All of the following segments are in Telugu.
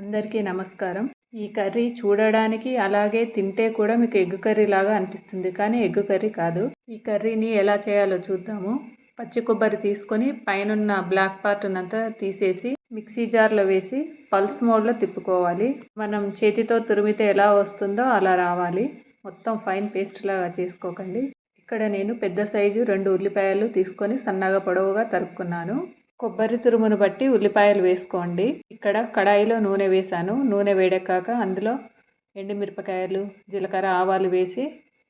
అందరికీ నమస్కారం. ఈ కర్రీ చూడడానికి అలాగే తింటే కూడా మీకు ఎగ్ కర్రీ లాగా అనిపిస్తుంది. కానీ ఎగ్ కర్రీ కాదు. ఈ కర్రీని ఎలా చేయాలో చూద్దాము. పచ్చి కొబ్బరి తీసుకొని పైనున్న బ్లాక్ పార్ట్ అంతా తీసేసి మిక్సీ జార్లో వేసి పల్స్ మోడ్లో తిప్పుకోవాలి. మనం చేతితో తురిమితే ఎలా వస్తుందో అలా రావాలి. మొత్తం ఫైన్ పేస్ట్ లాగా చేసుకోకండి. ఇక్కడ నేను పెద్ద సైజు రెండు ఉల్లిపాయలు తీసుకొని సన్నగా పొడవుగా తరుక్కున్నాను. కొబ్బరి తురుమును బట్టి ఉల్లిపాయలు వేసుకోండి. ఇక్కడ కడాయిలో నూనె వేసాను నూనె వేడెక్కాక అందులో ఎండుమిరపకాయలు జీలకర్ర ఆవాలు వేసి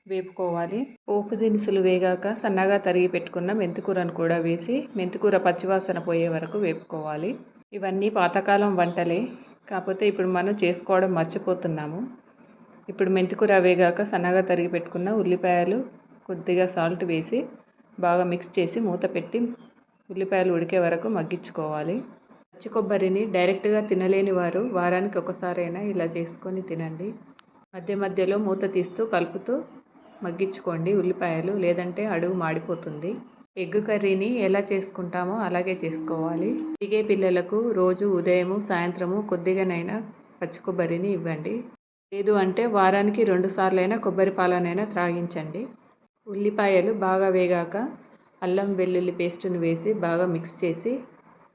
వేపుకోవాలి. పోపు దినుసులు వేగాక సన్నగా తరిగి పెట్టుకున్న మెంతికూరను కూడా వేసి మెంతికూర పచ్చివాసన పోయే వరకు వేపుకోవాలి. ఇవన్నీ పాతకాలం వంటలే. కాకపోతే ఇప్పుడు మనం చేసుకోవడం మర్చిపోతున్నాము. ఇప్పుడు మెంతికూర వేగాక సన్నగా తరిగి పెట్టుకున్న ఉల్లిపాయలు కొద్దిగా సాల్ట్ వేసి బాగా మిక్స్ చేసి మూత పెట్టి ఉల్లిపాయలు ఉడికే వరకు మగ్గించుకోవాలి. పచ్చి కొబ్బరిని డైరెక్ట్గా తినలేని వారు వారానికి ఒకసారైనా ఇలా చేసుకొని తినండి. మధ్య మధ్యలో మూత తీస్తూ కలుపుతూ మగ్గించుకోండి ఉల్లిపాయలు లేదంటే అడుగు మాడిపోతుంది. ఎగ్ కర్రీని ఎలా చేసుకుంటామో అలాగే చేసుకోవాలి. దిగే పిల్లలకు రోజు ఉదయము సాయంత్రము కొద్దిగానైనా పచ్చి కొబ్బరిని ఇవ్వండి. లేదు అంటే వారానికి రెండు సార్లైనా కొబ్బరి పాలనైనా త్రాగించండి. ఉల్లిపాయలు బాగా వేగాక అల్లం వెల్లుల్లి పేస్ట్ని వేసి బాగా మిక్స్ చేసి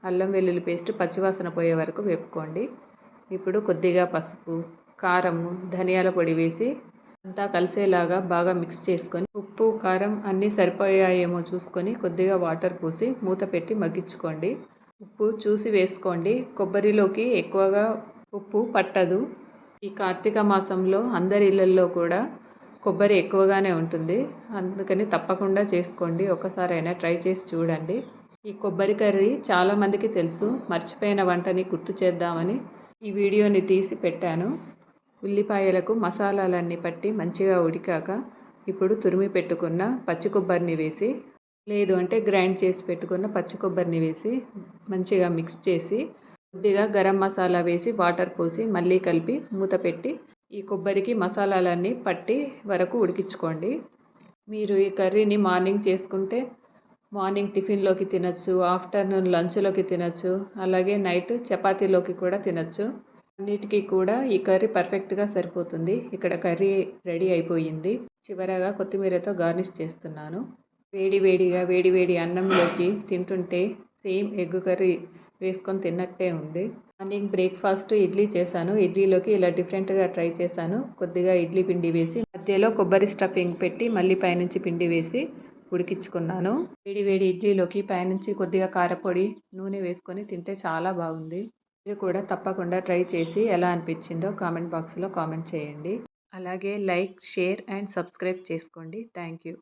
అల్లం వెల్లుల్లి పేస్ట్ పచ్చివాసన పోయే వరకు వేపుకోండి. ఇప్పుడు కొద్దిగా పసుపు కారము ధనియాల పొడి వేసి అంతా కలిసేలాగా బాగా మిక్స్ చేసుకొని ఉప్పు కారం అన్నీ సరిపోయాయేమో చూసుకొని కొద్దిగా వాటర్ పోసి మూత పెట్టి మగ్గించుకోండి. ఉప్పు చూసి వేసుకోండి. కొబ్బరిలోకి ఎక్కువగా ఉప్పు పట్టదు. ఈ కార్తీక మాసంలో అందరి ఇళ్ళల్లో కూడా కొబ్బరి ఎక్కువగానే ఉంటుంది. అందుకని తప్పకుండా చేసుకోండి. ఒకసారైనా ట్రై చేసి చూడండి. ఈ కొబ్బరి కర్రీ చాలామందికి తెలుసు. మర్చిపోయిన వంటని గుర్తు చేద్దామని ఈ వీడియోని తీసి పెట్టాను. ఉల్లిపాయలకు మసాలాలన్నీ పట్టి మంచిగా ఉడికాక ఇప్పుడు తురిమి పెట్టుకున్న పచ్చి కొబ్బరిని వేసి లేదు అంటే గ్రైండ్ చేసి పెట్టుకున్న పచ్చి కొబ్బరిని వేసి మంచిగా మిక్స్ చేసి కొద్దిగా గరం మసాలా వేసి వాటర్ పోసి మళ్ళీ కలిపి మూత పెట్టి ఈ కొబ్బరికి మసాలాలన్నీ పట్టి వరకు ఉడికించుకోండి. మీరు ఈ కర్రీని మార్నింగ్ చేసుకుంటే మార్నింగ్ టిఫిన్లోకి తినచ్చు ఆఫ్టర్నూన్ లంచ్లోకి తినచ్చు అలాగే నైట్ చపాతీలోకి కూడా తినచ్చు. అన్నిటికీ కూడా ఈ కర్రీ పర్ఫెక్ట్గా సరిపోతుంది. ఇక్కడ కర్రీ రెడీ అయిపోయింది. చివరగా కొత్తిమీరతో గార్నిష్ చేస్తున్నాను. వేడి వేడిగా వేడి వేడి అన్నంలోకి తింటుంటే సేమ్ ఎగ్ కర్రీ వేసుకొని తిన్నట్టే ఉంది. మార్నింగ్ బ్రేక్ఫాస్ట్ ఇడ్లీ చేశాను. ఇడ్లీలోకి ఇలా డిఫరెంట్గా ట్రై చేశాను. కొద్దిగా ఇడ్లీ పిండి వేసి మధ్యలో కొబ్బరి స్టఫింగ్ పెట్టి మళ్ళీ పైనుంచి పిండి వేసి ఉడికించుకున్నాను. వేడి వేడి ఇడ్లీలోకి పైనుంచి కొద్దిగా కారపొడి నూనె వేసుకొని తింటే చాలా బాగుంది. ఇది కూడా తప్పకుండా ట్రై చేసి ఎలా అనిపించిందో కామెంట్ బాక్స్లో కామెంట్ చేయండి. అలాగే లైక్ షేర్ అండ్ సబ్స్క్రైబ్ చేసుకోండి. Thank you.